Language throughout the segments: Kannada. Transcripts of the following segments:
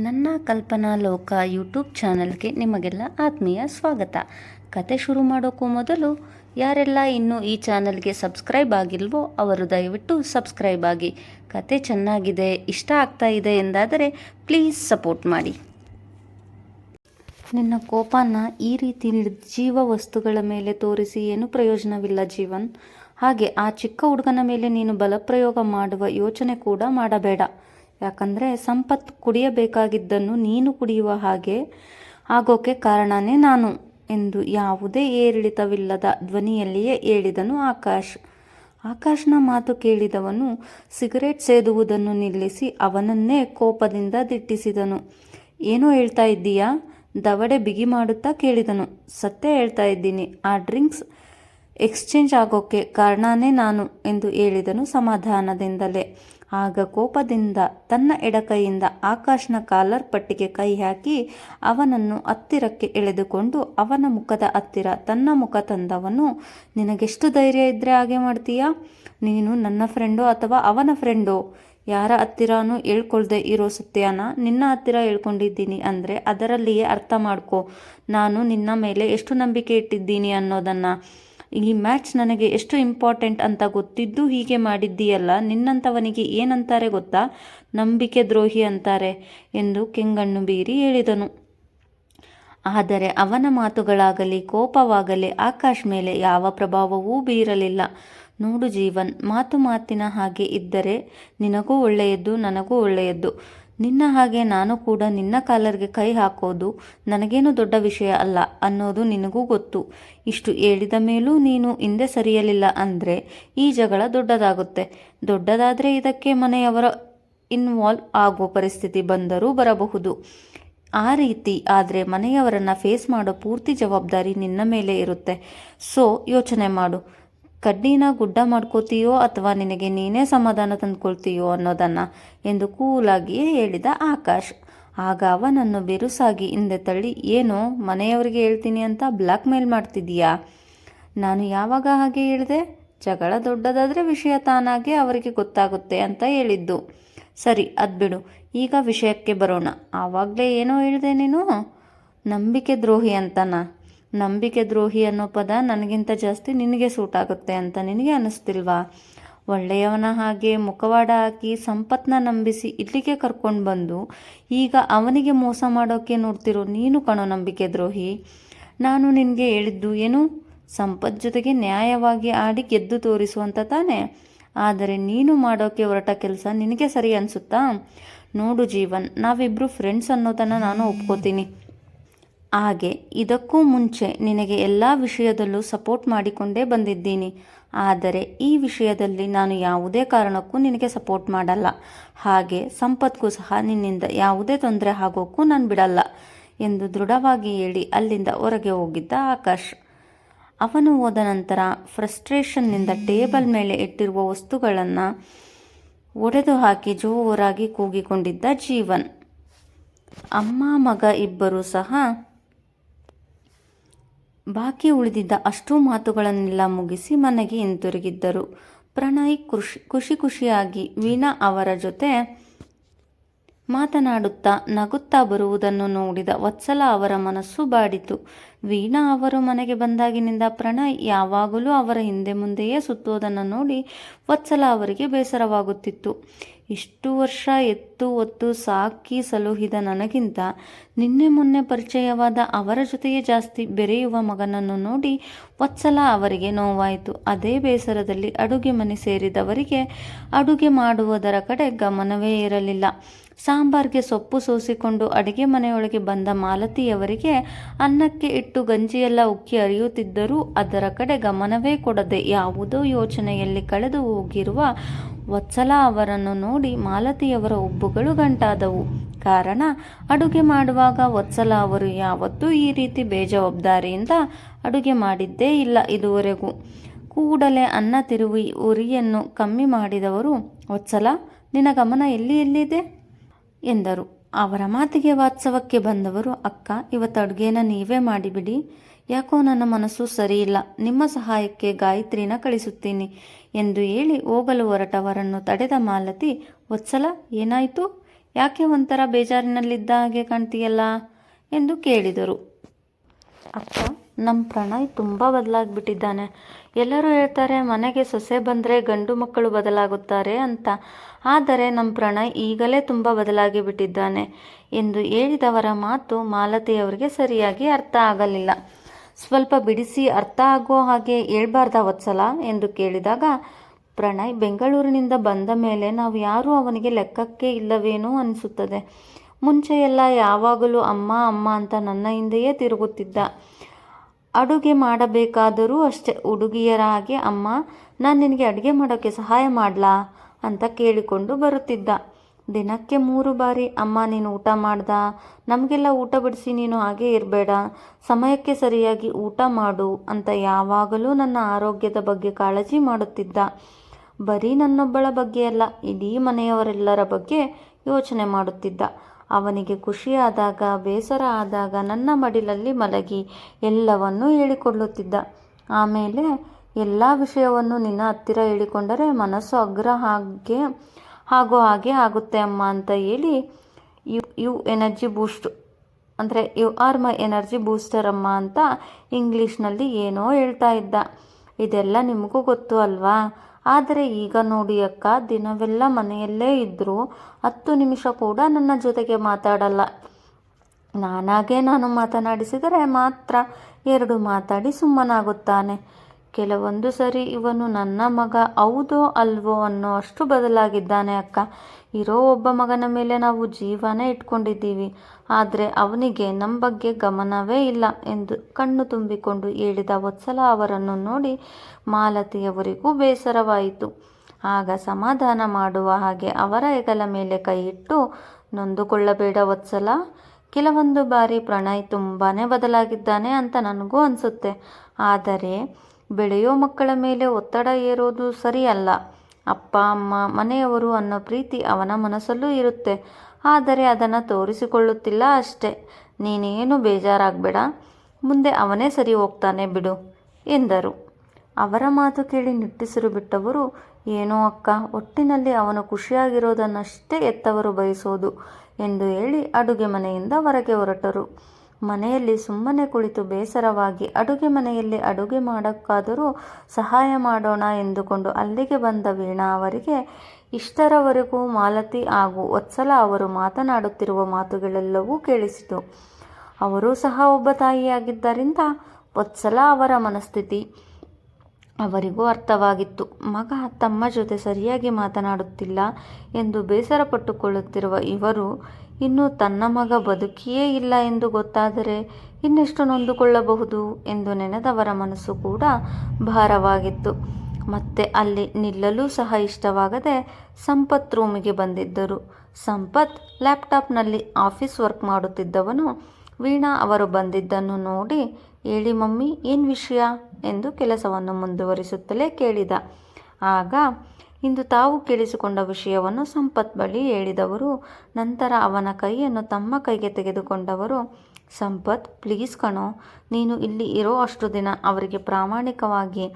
ನನ್ನ ಕಲ್ಪನಾ ಲೋಕ ಯೂಟ್ಯೂಬ್ ಚಾನಲ್ಗೆ ನಿಮಗೆಲ್ಲ ಆತ್ಮೀಯ ಸ್ವಾಗತ. ಕತೆ ಶುರು ಮಾಡೋಕ್ಕೂ ಮೊದಲು, ಯಾರೆಲ್ಲ ಇನ್ನೂ ಈ ಚಾನಲ್ಗೆ ಸಬ್ಸ್ಕ್ರೈಬ್ ಆಗಿಲ್ವೋ ಅವರು ದಯವಿಟ್ಟು ಸಬ್ಸ್ಕ್ರೈಬ್ ಆಗಿ. ಕತೆ ಚೆನ್ನಾಗಿದೆ, ಇಷ್ಟ ಆಗ್ತಾ ಇದೆ ಎಂದಾದರೆ ಪ್ಲೀಸ್ ಸಪೋರ್ಟ್ ಮಾಡಿ. ನಿನ್ನ ಕೋಪನ ಈ ರೀತಿ ನಿರ್ಜೀವ ವಸ್ತುಗಳ ಮೇಲೆ ತೋರಿಸಿ ಏನು ಪ್ರಯೋಜನವಿಲ್ಲ ಜೀವನ್. ಹಾಗೆ ಆ ಚಿಕ್ಕ ಹುಡುಗನ ಮೇಲೆ ನೀನು ಬಲಪ್ರಯೋಗ ಮಾಡುವ ಯೋಚನೆ ಕೂಡ ಮಾಡಬೇಡ. ಯಾಕಂದರೆ ಸಂಪತ್ ಕುಡಿಯಬೇಕಾಗಿದ್ದನ್ನು ನೀನು ಕುಡಿಯುವ ಹಾಗೆ ಆಗೋಕೆ ಕಾರಣನೇ ನಾನು ಎಂದು ಯಾವುದೇ ಏರಿಳಿತವಿಲ್ಲದ ಧ್ವನಿಯಲ್ಲಿಯೇ ಹೇಳಿದನು ಆಕಾಶ್. ಆಕಾಶ್ನ ಮಾತು ಕೇಳಿದವನು ಸಿಗರೇಟ್ ಸೇದುವುದನ್ನು ನಿಲ್ಲಿಸಿ ಅವನನ್ನೇ ಕೋಪದಿಂದ ದಿಟ್ಟಿಸಿದನು. ಏನೋ ಹೇಳ್ತಾ ಇದ್ದೀಯಾ? ದವಡೆ ಬಿಗಿ ಮಾಡುತ್ತಾ ಕೇಳಿದನು. ಸತ್ಯ ಹೇಳ್ತಾ ಇದ್ದೀನಿ. ಆ ಡ್ರಿಂಕ್ಸ್ ಎಕ್ಸ್ಚೇಂಜ್ ಆಗೋಕ್ಕೆ ಕಾರಣನೇ ನಾನು ಎಂದು ಹೇಳಿದನು ಸಮಾಧಾನದಿಂದಲೇ. ಆಗ ಕೋಪದಿಂದ ತನ್ನ ಎಡಕೈಯಿಂದ ಆಕಾಶ್ನ ಕಾಲರ್ ಪಟ್ಟಿಗೆ ಕೈ ಹಾಕಿ ಅವನನ್ನು ಹತ್ತಿರಕ್ಕೆ ಎಳೆದುಕೊಂಡು ಅವನ ಮುಖದ ಹತ್ತಿರ ತನ್ನ ಮುಖ ತಂದವನು, ನಿನಗೆಷ್ಟು ಧೈರ್ಯ ಇದ್ದರೆ ಹಾಗೆ ಮಾಡ್ತೀಯಾ? ನೀನು ನನ್ನ ಫ್ರೆಂಡೋ ಅಥವಾ ಅವನ ಫ್ರೆಂಡೋ? ಯಾರ ಹತ್ತಿರನೂ ಹೇಳ್ಕೊಳ್ದೆ ಇರೋ ಸತ್ಯಾನ ನಿನ್ನ ಹತ್ತಿರ ಹೇಳ್ಕೊಂಡಿದ್ದೀನಿ ಅಂದರೆ ಅದರಲ್ಲಿಯೇ ಅರ್ಥ ಮಾಡ್ಕೋ. ನಾನು ನಿನ್ನ ಮೇಲೆ ಎಷ್ಟು ನಂಬಿಕೆ ಇಟ್ಟಿದ್ದೀನಿ ಅನ್ನೋದನ್ನು. ಈ ಮ್ಯಾಚ್ ನನಗೆ ಎಷ್ಟು ಇಂಪಾರ್ಟೆಂಟ್ ಅಂತ ಗೊತ್ತಿದ್ದು ಹೀಗೆ ಮಾಡಿದ್ದೀಯಲ್ಲ ನಿನ್ನಂಥವನಿಗೆ ಏನಂತಾರೆ ಗೊತ್ತಾ? ನಂಬಿಕೆ ದ್ರೋಹಿ ಅಂತಾರೆ ಎಂದು ಕೆಂಗಣ್ಣು ಬೀರಿ ಹೇಳಿದನು. ಆದರೆ ಅವನ ಮಾತುಗಳಾಗಲಿ, ಕೋಪವಾಗಲಿ ಆಕಾಶ್ ಮೇಲೆ ಯಾವ ಪ್ರಭಾವವೂ ಬೀರಲಿಲ್ಲ. ನೋಡು ಜೀವನ್, ಮಾತು ಮಾತಿನ ಹಾಗೆ ಇದ್ದರೆ ನಿನಗೂ ಒಳ್ಳೆಯದ್ದು, ನನಗೂ ಒಳ್ಳೆಯದ್ದು. ನಿನ್ನ ಹಾಗೆ ನಾನು ಕೂಡ ನಿನ್ನ ಕಾಲರ್ಗೆ ಕೈ ಹಾಕೋದು ನನಗೇನು ದೊಡ್ಡ ವಿಷಯ ಅಲ್ಲ ಅನ್ನೋದು ನಿನಗೂ ಗೊತ್ತು. ಇಷ್ಟು ಹೇಳಿದ ಮೇಲೂ ನೀನು ಹಿಂದೆ ಸರಿಯಲಿಲ್ಲ ಅಂದರೆ ಈ ಜಗಳ ದೊಡ್ಡದಾಗುತ್ತೆ. ದೊಡ್ಡದಾದರೆ ಇದಕ್ಕೆ ಮನೆಯವರ ಇನ್ವಾಲ್ವ್ ಆಗೋ ಪರಿಸ್ಥಿತಿ ಬಂದರೂ ಬರಬಹುದು. ಆ ರೀತಿ ಆದರೆ ಮನೆಯವರನ್ನು ಫೇಸ್ ಮಾಡೋ ಪೂರ್ತಿ ಜವಾಬ್ದಾರಿ ನಿನ್ನ ಮೇಲೆ ಇರುತ್ತೆ. ಸೊ ಯೋಚನೆ ಮಾಡು. ಕಡ್ಡಿನ ಗುಡ್ಡ ಮಾಡ್ಕೋತೀಯೋ ಅಥವಾ ನಿನಗೆ ನೀನೇ ಸಮಾಧಾನ ತಂದುಕೊಳ್ತೀಯೋ ಅನ್ನೋದನ್ನು ಎಂದು ಕೂಲಾಗಿ ಹೇಳಿದ ಆಕಾಶ್. ಆಗ ಅವನನ್ನು ಬಿರುಸಾಗಿ ಹಿಂದೆ ತಳ್ಳಿ, ಏನೋ, ಮನೆಯವರಿಗೆ ಹೇಳ್ತೀನಿ ಅಂತ ಬ್ಲ್ಯಾಕ್ ಮೇಲ್ ಮಾಡ್ತಿದ್ದೀಯಾ? ನಾನು ಯಾವಾಗ ಹಾಗೆ ಹೇಳಿದೆ? ಜಗಳ ದೊಡ್ಡದಾದರೆ ವಿಷಯ ತಾನಾಗೆ ಅವರಿಗೆ ಗೊತ್ತಾಗುತ್ತೆ ಅಂತ ಹೇಳಿದ್ದು. ಸರಿ, ಅದು ಬಿಡು, ಈಗ ವಿಷಯಕ್ಕೆ ಬರೋಣ. ಆವಾಗಲೇ ಏನೋ ಹೇಳಿದೆ ನೀನು? ನಂಬಿಕೆ ದ್ರೋಹಿ ಅಂತನಾ? ನಂಬಿಕೆ ದ್ರೋಹಿ ಅನ್ನೋ ಪದ ನನಗಿಂತ ಜಾಸ್ತಿ ನಿನಗೆ ಸೂಟ್ ಆಗುತ್ತೆ ಅಂತ ನಿನಗೆ ಅನ್ನಿಸ್ತಿಲ್ವಾ ಒಳ್ಳೆಯವನ ಹಾಗೆ ಮುಖವಾಡ ಹಾಕಿ ಸಂಪತ್ನ ನಂಬಿಸಿ ಇಲ್ಲಿಗೆ ಕರ್ಕೊಂಡು ಬಂದು ಈಗ ಅವನಿಗೆ ಮೋಸ ಮಾಡೋಕ್ಕೆ ನೋಡ್ತಿರೋ ನೀನು ಕಣೋ ನಂಬಿಕೆ ದ್ರೋಹಿ. ನಾನು ನಿನಗೆ ಹೇಳಿದ್ದು ಏನು? ಸಂಪತ್ ಜೊತೆಗೆ ನ್ಯಾಯವಾಗಿ ಆಡಿ ಗೆದ್ದು ತೋರಿಸುವಂತ ತಾನೆ. ಆದರೆ ನೀನು ಮಾಡೋಕ್ಕೆ ಹೊರಟ ಕೆಲಸ ನಿನಗೆ ಸರಿ ಅನಿಸುತ್ತಾ? ನೋಡು ಜೀವನ್ ನಾವಿಬ್ಬರು ಫ್ರೆಂಡ್ಸ್ ಅನ್ನೋದನ್ನು ನಾನು ಒಪ್ಕೋತೀನಿ. ಹಾಗೆ ಇದಕ್ಕೂ ಮುಂಚೆ ನಿನಗೆ ಎಲ್ಲ ವಿಷಯದಲ್ಲೂ ಸಪೋರ್ಟ್ ಮಾಡಿಕೊಂಡೇ ಬಂದಿದ್ದೀನಿ. ಆದರೆ ಈ ವಿಷಯದಲ್ಲಿ ನಾನು ಯಾವುದೇ ಕಾರಣಕ್ಕೂ ನಿನಗೆ ಸಪೋರ್ಟ್ ಮಾಡಲ್ಲ. ಹಾಗೆ ಸಂಪತ್ಗೂ ಸಹ ನಿನ್ನಿಂದ ಯಾವುದೇ ತೊಂದರೆ ಆಗೋಕ್ಕೂ ನಾನು ಬಿಡಲ್ಲ ಎಂದು ದೃಢವಾಗಿ ಹೇಳಿ ಅಲ್ಲಿಂದ ಹೊರಗೆ ಹೋಗಿದ್ದ ಆಕಾಶ್. ಅವನು ಹೋದ ನಂತರ ಫ್ರಸ್ಟ್ರೇಷನ್ನಿಂದ ಟೇಬಲ್ ಮೇಲೆ ಇಟ್ಟಿರುವ ವಸ್ತುಗಳನ್ನು ಒಡೆದು ಹಾಕಿ ಜೋರಾಗಿ ಕೂಗಿಕೊಂಡಿದ್ದ ಜೀವನ್. ಅಮ್ಮ, ಮಗ ಇಬ್ಬರೂ ಸಹ ಬಾಕಿ ಉಳಿದಿದ್ದ ಅಷ್ಟೂ ಮಾತುಗಳನ್ನೆಲ್ಲ ಮುಗಿಸಿ ಮನೆಗೆ ಹಿಂತಿರುಗಿದ್ದರು. ಪ್ರಣಯ್ ಖುಷಿ ಖುಷಿ ಖುಷಿಯಾಗಿ ವೀಣಾ ಅವರ ಜೊತೆ ಮಾತನಾಡುತ್ತಾ ನಗುತ್ತಾ ಬರುವುದನ್ನು ನೋಡಿದ ವತ್ಸಲ ಅವರ ಮನಸ್ಸು ಬಾಡಿತು. ವೀಣಾ ಅವರು ಮನೆಗೆ ಬಂದಾಗಿನಿಂದ ಪ್ರಣಯ್ ಯಾವಾಗಲೂ ಅವರ ಹಿಂದೆ ಮುಂದೆಯೇ ಸುತ್ತುವುದನ್ನು ನೋಡಿ ವತ್ಸಲ ಅವರಿಗೆ ಬೇಸರವಾಗುತ್ತಿತ್ತು. ಇಷ್ಟು ವರ್ಷ ಎತ್ತು ಒತ್ತು ಸಾಕಿ ಸಲುಹಿದ ನನಗಿಂತ ನಿನ್ನೆ ಮೊನ್ನೆ ಪರಿಚಯವಾದ ಅವರ ಜೊತೆಯೇ ಜಾಸ್ತಿ ಬೆರೆಯುವ ಮಗನನ್ನು ನೋಡಿ ವತ್ಸಲ ಅವರಿಗೆ ನೋವಾಯಿತು. ಅದೇ ಬೇಸರದಲ್ಲಿ ಅಡುಗೆ ಮನೆ ಸೇರಿದವರಿಗೆ ಅಡುಗೆ ಮಾಡುವುದರ ಕಡೆ ಗಮನವೇ ಇರಲಿಲ್ಲ. ಸಾಂಬಾರ್ಗೆ ಸೊಪ್ಪು ಸೋಸಿಕೊಂಡು ಅಡುಗೆ ಮನೆಯೊಳಗೆ ಬಂದ ಮಾಲತಿಯವರಿಗೆ ಅನ್ನಕ್ಕೆ ಇಟ್ಟು ಗಂಜಿಯೆಲ್ಲ ಉಕ್ಕಿ ಅರಿಯುತ್ತಿದ್ದರೂ ಅದರ ಕಡೆ ಗಮನವೇ ಕೊಡದೆ ಯಾವುದೋ ಯೋಚನೆಯಲ್ಲಿ ಕಳೆದು ಹೋಗಿರುವ ವತ್ಸಲ ಅವರನ್ನು ನೋಡಿ ಮಾಲತಿಯವರ ಉಬ್ಬುಗಳು ಗಂಟಾದವು. ಕಾರಣ, ಅಡುಗೆ ಮಾಡುವಾಗ ವತ್ಸಲ ಅವರು ಯಾವತ್ತೂ ಈ ರೀತಿ ಬೇಜವಾಬ್ದಾರಿಯಿಂದ ಅಡುಗೆ ಮಾಡಿದ್ದೇ ಇಲ್ಲ ಇದುವರೆಗೂ. ಕೂಡಲೇ ಅನ್ನ ತಿರುವಿ ಉರಿಯನ್ನು ಕಮ್ಮಿ ಮಾಡಿದವರು, ವತ್ಸಲ, ನಿನ್ನ ಗಮನ ಎಲ್ಲಿ ಎಲ್ಲಿದೆ? ಎಂದರು. ಅವರ ಮಾತಿಗೆ ವಾತ್ಸವಕ್ಕೆ ಬಂದವರು, ಅಕ್ಕ, ಇವತ್ತು ಅಡುಗೆನ ನೀವೇ ಮಾಡಿಬಿಡಿ. ಯಾಕೋ ನನ್ನ ಮನಸ್ಸು ಸರಿಯಿಲ್ಲ. ನಿಮ್ಮ ಸಹಾಯಕ್ಕೆ ಗಾಯತ್ರಿನ ಕಳಿಸುತ್ತೀನಿ ಎಂದು ಹೇಳಿ ಹೋಗಲು ಹೊರಟವರನ್ನು ತಡೆದ ಮಾಲತಿ ಒತ್ಸಲ ಏನಾಯಿತು? ಯಾಕೆ ಒಂಥರ ಬೇಜಾರಿನಲ್ಲಿದ್ದ ಹಾಗೆ ಕಾಣ್ತೀಯಲ್ಲ? ಎಂದು ಕೇಳಿದರು. ಅಕ್ಕ ನಮ್ಮ ಪ್ರಣಯ್ ತುಂಬ ಬದಲಾಗಿಬಿಟ್ಟಿದ್ದಾನೆ. ಎಲ್ಲರೂ ಹೇಳ್ತಾರೆ, ಮನೆಗೆ ಸೊಸೆ ಬಂದರೆ ಗಂಡು ಮಕ್ಕಳು ಬದಲಾಗುತ್ತಾರೆ ಅಂತ. ಆದರೆ ನಮ್ಮ ಪ್ರಣಯ್ ಈಗಲೇ ತುಂಬ ಬದಲಾಗಿ ಬಿಟ್ಟಿದ್ದಾನೆ ಎಂದು ಹೇಳಿದವರ ಮಾತು ಮಾಲತಿಯವರಿಗೆ ಸರಿಯಾಗಿ ಅರ್ಥ ಆಗಲಿಲ್ಲ. ಸ್ವಲ್ಪ ಬಿಡಿಸಿ ಅರ್ಥ ಆಗೋ ಹಾಗೆ ಹೇಳ್ಬಾರ್ದ ವತ್ಸಲ ಎಂದು ಕೇಳಿದಾಗ, ಪ್ರಣಯ್ ಬೆಂಗಳೂರಿನಿಂದ ಬಂದ ಮೇಲೆ ನಾವು ಯಾರೂ ಅವನಿಗೆ ಲೆಕ್ಕಕ್ಕೆ ಇಲ್ಲವೇನೋ ಅನಿಸುತ್ತದೆ. ಮುಂಚೆಯೆಲ್ಲ ಯಾವಾಗಲೂ ಅಮ್ಮ ಅಮ್ಮ ಅಂತ ನನ್ನ ಹಿಂದೆಯೇ ತಿರುಗುತ್ತಿದ್ದ. ಅಡುಗೆ ಮಾಡಬೇಕಾದರೂ ಅಷ್ಟೇ ಹುಡುಗಿಯರ ಹಾಗೆ ಅಮ್ಮ, ನಾನು ನಿನಗೆ ಅಡುಗೆ ಮಾಡೋಕ್ಕೆ ಸಹಾಯ ಮಾಡಲಾ? ಅಂತ ಕೇಳಿಕೊಂಡು ಬರುತ್ತಿದ್ದ. ದಿನಕ್ಕೆ ಮೂರು ಬಾರಿ, ಅಮ್ಮ, ನೀನು ಊಟ ಮಾಡ್ದ? ನಮಗೆಲ್ಲ ಊಟ ಬಿಡಿಸಿ, ನೀನು ಹಾಗೆ ಇರಬೇಡ. ಸಮಯಕ್ಕೆ ಸರಿಯಾಗಿ ಊಟ ಮಾಡು ಅಂತ ಯಾವಾಗಲೂ ನನ್ನ ಆರೋಗ್ಯದ ಬಗ್ಗೆ ಕಾಳಜಿ ಮಾಡುತ್ತಿದ್ದ. ಬರೀ ನನ್ನೊಬ್ಬಳ ಬಗ್ಗೆ ಅಲ್ಲ, ಇಡೀ ಮನೆಯವರೆಲ್ಲರ ಬಗ್ಗೆ ಯೋಚನೆ ಮಾಡುತ್ತಿದ್ದ. ಅವನಿಗೆ ಖುಷಿಯಾದಾಗ, ಬೇಸರ ಆದಾಗ ನನ್ನ ಮಡಿಲಲ್ಲಿ ಮಲಗಿ ಎಲ್ಲವನ್ನೂ ಹೇಳಿಕೊಳ್ಳುತ್ತಿದ್ದ. ಆಮೇಲೆ ಎಲ್ಲ ವಿಷಯವನ್ನು ನಿನ್ನ ಹತ್ತಿರ ಹೇಳಿಕೊಂಡರೆ ಮನಸ್ಸು ಅಗ್ರ ಹಾಗೆ, ಆಗೋ ಹಾಗೆ ಆಗುತ್ತೆ ಅಮ್ಮ ಅಂತ ಹೇಳಿ ಯು ಯು ಎನರ್ಜಿ ಬೂಸ್ಟ್ ಅಂದರೆ you are my energy booster ಅಮ್ಮ ಅಂತ ಇಂಗ್ಲೀಷ್ನಲ್ಲಿ ಏನೋ ಹೇಳ್ತಾ ಇದ್ದ. ಇದೆಲ್ಲ ನಿಮಗೂ ಗೊತ್ತು ಅಲ್ವಾ? ಆದರೆ ಈಗ ನೋಡಿ ಅಕ್ಕ, ದಿನವೆಲ್ಲ ಮನೆಯಲ್ಲೇ ಇದ್ದರೂ ಹತ್ತು ನಿಮಿಷ ಕೂಡ ನನ್ನ ಜೊತೆಗೆ ಮಾತಾಡಲ್ಲ. ನಾನಾಗೆ ನಾನು ಮಾತನಾಡಿಸಿದರೆ ಮಾತ್ರ ಎರಡು ಮಾತಾಡಿ ಸುಮ್ಮನಾಗುತ್ತಾನೆ. ಕೆಲವೊಂದು ಸರಿ ಇವನು ನನ್ನ ಮಗ ಹೌದೋ ಅಲ್ವೋ ಅನ್ನೋ ಅಷ್ಟು ಬದಲಾಗಿದ್ದಾನೆ ಅಕ್ಕ. ಇರೋ ಒಬ್ಬ ಮಗನ ಮೇಲೆ ನಾವು ಜೀವನೇ ಇಟ್ಕೊಂಡಿದ್ದೀವಿ. ಆದರೆ ಅವನಿಗೆ ನಮ್ಮ ಬಗ್ಗೆ ಗಮನವೇ ಇಲ್ಲ ಎಂದು ಕಣ್ಣು ತುಂಬಿಕೊಂಡು ಹೇಳಿದ ವತ್ಸಲ ಅವರನ್ನು ನೋಡಿ ಮಾಲತಿಯವರಿಗೂ ಬೇಸರವಾಯಿತು. ಆಗ ಸಮಾಧಾನ ಮಾಡುವ ಹಾಗೆ ಅವರ ಹೆಗಲ ಮೇಲೆ ಕೈ ಇಟ್ಟು, ನೊಂದುಕೊಳ್ಳಬೇಡ ವತ್ಸಲ. ಕೆಲವೊಂದು ಬಾರಿ ಪ್ರಣಯ್ ತುಂಬಾ ಬದಲಾಗಿದ್ದಾನೆ ಅಂತ ನನಗೂ ಅನಿಸುತ್ತೆ. ಆದರೆ ಬೆಳೆಯೋ ಮಕ್ಕಳ ಮೇಲೆ ಒತ್ತಡ ಏರೋದು ಸರಿಯಲ್ಲ. ಅಪ್ಪ, ಅಮ್ಮ, ಮನೆಯವರು ಅನ್ನೋ ಪ್ರೀತಿ ಅವನ ಮನಸ್ಸಲ್ಲೂ ಇರುತ್ತೆ. ಆದರೆ ಅದನ್ನು ತೋರಿಸಿಕೊಳ್ಳುತ್ತಿಲ್ಲ ಅಷ್ಟೆ. ನೀನೇನು ಬೇಜಾರಾಗಬೇಡ. ಮುಂದೆ ಅವನೇ ಸರಿ ಹೋಗ್ತಾನೆ ಬಿಡು, ಎಂದರು. ಅವರ ಮಾತು ಕೇಳಿ ನಿಟ್ಟಿಸಿರು ಬಿಟ್ಟವರು, ಏನೋ ಅಕ್ಕ, ಒಟ್ಟಿನಲ್ಲಿ ಅವನು ಖುಷಿಯಾಗಿರೋದನ್ನಷ್ಟೇ ಎತ್ತವರು ಬಯಸೋದು, ಎಂದು ಹೇಳಿ ಅಡುಗೆ ಮನೆಯಿಂದ ಹೊರಗೆ ಹೊರಟರು. ಮನೆಯಲ್ಲಿ ಸುಮ್ಮನೆ ಕುಳಿತು ಬೇಸರವಾಗಿ ಅಡುಗೆ ಮನೆಯಲ್ಲಿ ಅಡುಗೆ ಮಾಡೋಕ್ಕಾದರೂ ಸಹಾಯ ಮಾಡೋಣ ಎಂದುಕೊಂಡು ಅಲ್ಲಿಗೆ ಬಂದ ವೀಣಾ ಅವರಿಗೆ, ಇಷ್ಟರವರೆಗೂ ಮಾಲತಿ ಹಾಗೂ ವತ್ಸಲ ಅವರು ಮಾತನಾಡುತ್ತಿರುವ ಮಾತುಗಳೆಲ್ಲವೂ ಕೇಳಿಸಿತು. ಅವರೂ ಸಹ ಒಬ್ಬ ತಾಯಿಯಾಗಿದ್ದರಿಂದ ವತ್ಸಲ ಅವರ ಮನಸ್ಥಿತಿ ಅವರಿಗೂ ಅರ್ಥವಾಗಿತ್ತು. ಮಗ ತಮ್ಮ ಜೊತೆ ಸರಿಯಾಗಿ ಮಾತನಾಡುತ್ತಿಲ್ಲ ಎಂದು ಬೇಸರಪಟ್ಟುಕೊಳ್ಳುತ್ತಿರುವ ಇವರು ಇನ್ನು ತನ್ನ ಮಗ ಬದುಕಿಯೇ ಇಲ್ಲ ಎಂದು ಗೊತ್ತಾದರೆ ಇನ್ನೆಷ್ಟು ನೊಂದುಕೊಳ್ಳಬಹುದು ಎಂದು ನೆನೆದವರ ಮನಸ್ಸು ಕೂಡ ಭಾರವಾಗಿತ್ತು. ಮತ್ತೆ ಅಲ್ಲಿ ನಿಲ್ಲಲು ಸಹ ಇಷ್ಟವಾಗದೆ ಸಂಪತ್ ರೂಮಿಗೆ ಬಂದಿದ್ದರು. ಸಂಪತ್ ಲ್ಯಾಪ್ಟಾಪ್ನಲ್ಲಿ ಆಫೀಸ್ ವರ್ಕ್ ಮಾಡುತ್ತಿದ್ದವನು ವೀಣಾ ಅವರು ಬಂದಿದ್ದನ್ನು ನೋಡಿ, ಹೇಳಿ ಮಮ್ಮಿ, ಏನು ವಿಷಯ? ಎಂದು ಕೆಲಸವನ್ನು ಮುಂದುವರಿಸುತ್ತಲೇ ಕೇಳಿದ. ಆಗ ಇಂದು ತಾವು ಕೇಳಿಸಿಕೊಂಡ ವಿಷಯವನ್ನು ಸಂಪತ್ ಬಳಿ ಹೇಳಿದವರು, ನಂತರ ಅವನ ಕೈಯನ್ನು ತಮ್ಮ ಕೈಗೆ ತೆಗೆದುಕೊಂಡವರು, ಸಂಪತ್, ಪ್ಲೀಸ್ ಕಣೋ, ನೀನು ಇಲ್ಲಿ ಇರೋ ಅಷ್ಟು ದಿನ ಅವರಿಗೆ ಪ್ರಾಮಾಣಿಕವಾಗಿ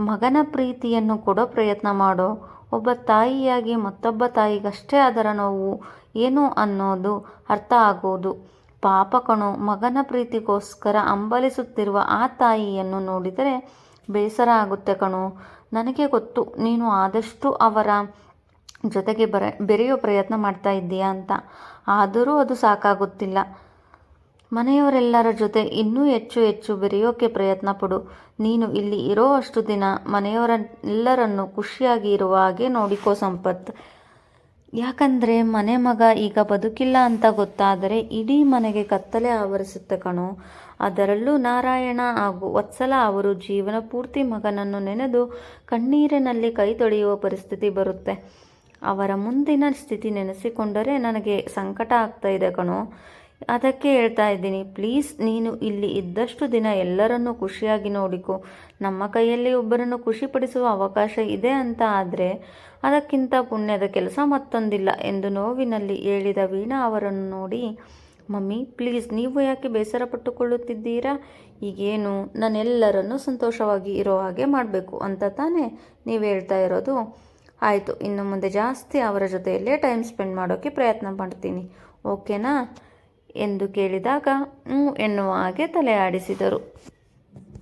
ಮಗನ ಪ್ರೀತಿಯನ್ನು ಕೊಡೋ ಪ್ರಯತ್ನ ಮಾಡೋ. ಒಬ್ಬ ತಾಯಿಯಾಗಿ ಮತ್ತೊಬ್ಬ ತಾಯಿಗಷ್ಟೇ ಅದರ ನೋವು ಏನು ಅನ್ನೋದು ಅರ್ಥ ಆಗೋದು. ಪಾಪ ಕಣೋ, ಮಗನ ಪ್ರೀತಿಗೋಸ್ಕರ ಅಂಬಲಿಸುತ್ತಿರುವ ಆ ತಾಯಿಯನ್ನು ನೋಡಿದರೆ ಬೇಸರ ಆಗುತ್ತೆ ಕಣೋ. ನನಗೆ ಗೊತ್ತು, ನೀನು ಆದಷ್ಟು ಅವರ ಜೊತೆಗೆ ಬರ, ಬೆರೆಯೋ ಪ್ರಯತ್ನ ಮಾಡ್ತಾ ಇದ್ದೀಯಾ ಅಂತ. ಆದರೂ ಅದು ಸಾಕಾಗುತ್ತಿಲ್ಲ. ಮನೆಯವರೆಲ್ಲರ ಜೊತೆ ಇನ್ನೂ ಹೆಚ್ಚು ಹೆಚ್ಚು ಬೆರೆಯೋಕೆ ಪ್ರಯತ್ನ ಪಡು. ನೀನು ಇಲ್ಲಿ ಇರೋ ಅಷ್ಟು ದಿನ ಮನೆಯವರ ಎಲ್ಲರನ್ನು ಖುಷಿಯಾಗಿ ಇರುವ ಹಾಗೆ ನೋಡಿಕೋ ಸಂಪತ್. ಯಾಕಂದರೆ ಮನೆ ಮಗ ಈಗ ಬದುಕಿಲ್ಲ ಅಂತ ಗೊತ್ತಾದರೆ ಇಡೀ ಮನೆಗೆ ಕತ್ತಲೆ ಆವರಿಸುತ್ತೆ ಕಣೋ. ಅದರಲ್ಲೂ ನಾರಾಯಣ ಹಾಗೂ ವತ್ಸಲ ಅವರು ಜೀವನ ಪೂರ್ತಿ ಮಗನನ್ನು ನೆನೆದು ಕಣ್ಣೀರಿನಲ್ಲಿ ಕೈ ತೊಳೆಯುವ ಪರಿಸ್ಥಿತಿ ಬರುತ್ತೆ. ಅವರ ಮುಂದಿನ ಸ್ಥಿತಿ ನೆನೆಸಿಕೊಂಡರೆ ನನಗೆ ಸಂಕಟ ಆಗ್ತಾ ಇದೆ ಕಣೋ. ಅದಕ್ಕೆ ಹೇಳ್ತಾ ಇದ್ದೀನಿ ಪ್ಲೀಸ್ ನೀನು ಇಲ್ಲಿ ಇದ್ದಷ್ಟು ದಿನ ಎಲ್ಲರನ್ನೂ ಖುಷಿಯಾಗಿ ನೋಡಿಕೊ. ನಮ್ಮ ಕೈಯಲ್ಲಿ ಒಬ್ಬರನ್ನು ಖುಷಿಪಡಿಸುವ ಅವಕಾಶ ಇದೆ ಅಂತ ಆದರೆ ಅದಕ್ಕಿಂತ ಪುಣ್ಯದ ಕೆಲಸ ಮತ್ತೊಂದಿಲ್ಲ ಎಂದು ನೋವಿನಲ್ಲಿ ಹೇಳಿದ ವೀಣಾ ಅವರನ್ನು ನೋಡಿ, ಮಮ್ಮಿ ಪ್ಲೀಸ್ ನೀವು ಯಾಕೆ ಬೇಸರ ಪಟ್ಟುಕೊಳ್ಳುತ್ತಿದ್ದೀರಾ ಈಗೇನು ನಾನೆಲ್ಲರನ್ನು ಸಂತೋಷವಾಗಿ ಇರೋ ಹಾಗೆ ಮಾಡಬೇಕು ಅಂತ ತಾನೇ ನೀವು ಹೇಳ್ತಾ ಇರೋದು? ಆಯಿತು, ಇನ್ನು ಮುಂದೆ ಜಾಸ್ತಿ ಅವರ ಜೊತೆಯಲ್ಲೇ ಟೈಮ್ ಸ್ಪೆಂಡ್ ಮಾಡೋಕ್ಕೆ ಪ್ರಯತ್ನ ಮಾಡ್ತೀನಿ ಓಕೆನಾ ಎಂದು ಕೇಳಿದಾಗ ಹ್ಞೂ ಎನ್ನುವ ಹಾಗೆ ತಲೆ ಆಡಿಸಿದರು